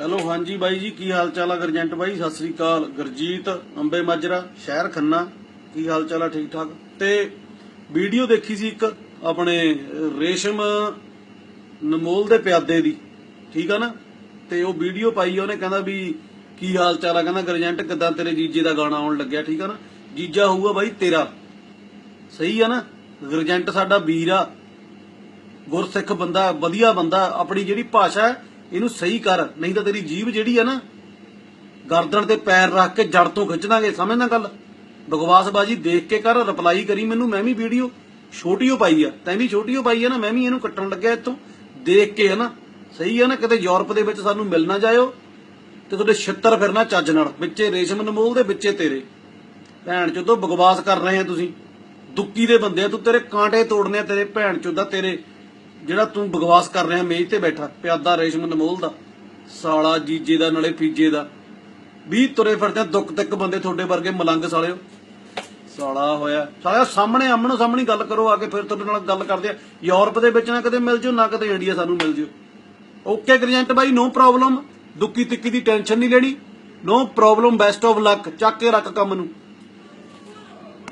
Hello, ਹਾਂਜੀ ਬਾਈ ਜੀ, ਕੀ ਹਾਲ ਚਾਲ ਆ ਗਰਜੰਟ ਬਾਈ? ਸਤਿ ਸ੍ਰੀ ਅਕਾਲ, ਗਰਜੀਤ, ਅੰਬੇ ਮਾਜਰਾ, ਸ਼ਹਿਰ ਖੰਨਾ, ਕੀ ਹਾਲ ਚਾਲ ਆ ਠੀਕ ਠਾਕ ਤੇ ਵੀਡੀਓ ਦੇਖੀ ਸੀ ਇੱਕ ਆਪਣੇ ਰੇਸ਼ਮ ਨਮੋਲ ਦੇ ਪਿਆਦੇ ਦੀ, ਠੀਕ ਆ ਨਾ? ਤੇ ਉਹ ਵੀਡੀਓ ਪਾਈ ਉਹਨੇ ਕਹਿੰਦਾ ਵੀ ਕੀ ਹਾਲ ਚਾਲ ਆ, ਕਹਿੰਦਾ ਗਰਜੰਟ, ਕਿਦਾਂ ਤੇਰੇ ਜੀਜੇ ਦਾ ਗਾਣਾ ਆਉਣ ਲੱਗਿਆ, ਠੀਕ ਆ ਨਾ? ਜੀਜਾ ਹੋਊਗਾ ਬਾਈ ਤੇਰਾ। ਸਹੀ ਆ ਨਾ? ਗਰਜੰਟ ਸਾਡਾ ਵੀਰ ਆ। ਗੁਰਸਿੱਖ ਬੰਦਾ, ਵਧੀਆ ਬੰਦਾ, ਆਪਣੀ ਜਿਹੜੀ ਭਾਸ਼ਾ ਹੈ ਇਹਨੂੰ ਸਹੀ ਕਰ, ਨਹੀਂ ਤਾਂ ਤੇਰੀ ਜੀਭ ਜਿਹੜੀ ਆ ਨਾ, ਗਰਦਨ ਤੇ ਪੈਰ ਰੱਖ ਕੇ ਜੜ ਤੋਂ ਖਿੱਚ ਦਾਂਗੇ ਸਮਝਦਾ ਗੱਲ? ਬਕਵਾਸਬਾਜੀ ਦੇਖ ਕੇ ਕਰ ਰਿਪਲਾਈ ਕਰੀ, ਮੈਨੂੰ ਮੈਂ ਵੀ ਵੀਡੀਓ ਛੋਟੀ ਪਾਈ ਆ, ਤੈਂ ਵੀ ਛੋਟੀ ਪਾਈ ਆ ਨਾ, ਮੈਂ ਵੀ ਇਹਨੂੰ ਕੱਟਣ ਲੱਗਿਆ ਇੱਥੋਂ। ਦੇਖ ਕੇ ਹਨਾ, ਸਹੀ ਆ ਨਾ, ਕਿਤੇ ਯੂਰਪ ਦੇ ਵਿੱਚ ਸਾਨੂੰ ਮਿਲ ਨਾ ਜਾਇਓ, ਤੇ ਤੁਹਾਡੇ ਛਿੱਤਰ ਫਿਰਨਾ ਚੱਜ ਨਾਲ, ਵਿੱਚੇ ਰੇਸ਼ਮ ਨਮੋਲ ਦੇ, ਵਿੱਚੇ ਤੇਰੇ। ਭੈਣ ਚੋਦੋ ਬਗਵਾਸ ਕਰ ਰਹੇ ਆ ਤੁਸੀਂ। ਦੁੱਕੀ ਦੇ ਬੰਦੇ ਆ, ਤੂੰ ਤੇਰੇ ਕਾਂਟੇ ਤੋੜਨੇ ਆ, ਤੇਰੇ ਭੈਣ ਚੋਦਾ ਤੇਰੇ ਜਿਹੜਾ ਤੂੰ ਬਗਵਾਸ ਕਰ ਰਿਹਾ ਮੇਜ਼ ਤੇ ਬੈਠਾ ਪਿਆਦਾ ਰੇਸ਼ਮ ਨਮੋਲ ਦਾ ਸਾਲਾ ਜੀਜੇ ਦਾ ਨਾਲੇ ਪੀਜੇ ਦਾ। 20 ਤੁਰੇ ਫਿਰਦੇ ਆ, ਦੁੱਕ ਤੱਕ ਬੰਦੇ ਤੁਹਾਡੇ ਵਰਗੇ ਮਲੰਗ ਸਾਲਿਓ। ਸਾਲਾ ਹੋਇਆ ਸਾਲਿਆ ਸਾਹਮਣੇ ਆਮਣੋ ਸਾਹਮਣੇ ਗੱਲ ਕਰੋ ਆ ਕੇ ਫਿਰ ਤੁਹਾਡੇ ਨਾਲ ਗੱਲ ਕਰਦੇ ਆ। ਯੂਰਪ ਦੇ ਵਿੱਚ ਨਾ ਕਦੇ ਮਿਲ ਜਿਓ ਨਾ ਕਦੇ ਇੰਡੀਆ ਸਾਨੂੰ ਮਿਲ ਜਿਓ। ਓਕੇ ਗਰਜੈਂਟ ਬਾਈ ਨੋ ਪ੍ਰੋਬਲਮ। ਦੁੱਕੀ ਤਿੱਕੀ ਦੀ ਟੈਨਸ਼ਨ ਨਹੀਂ ਲੈਣੀ। No problem best of luck. ਚੱਕ ਕੇ ਰੱਖ ਕੰਮ ਨੂੰ।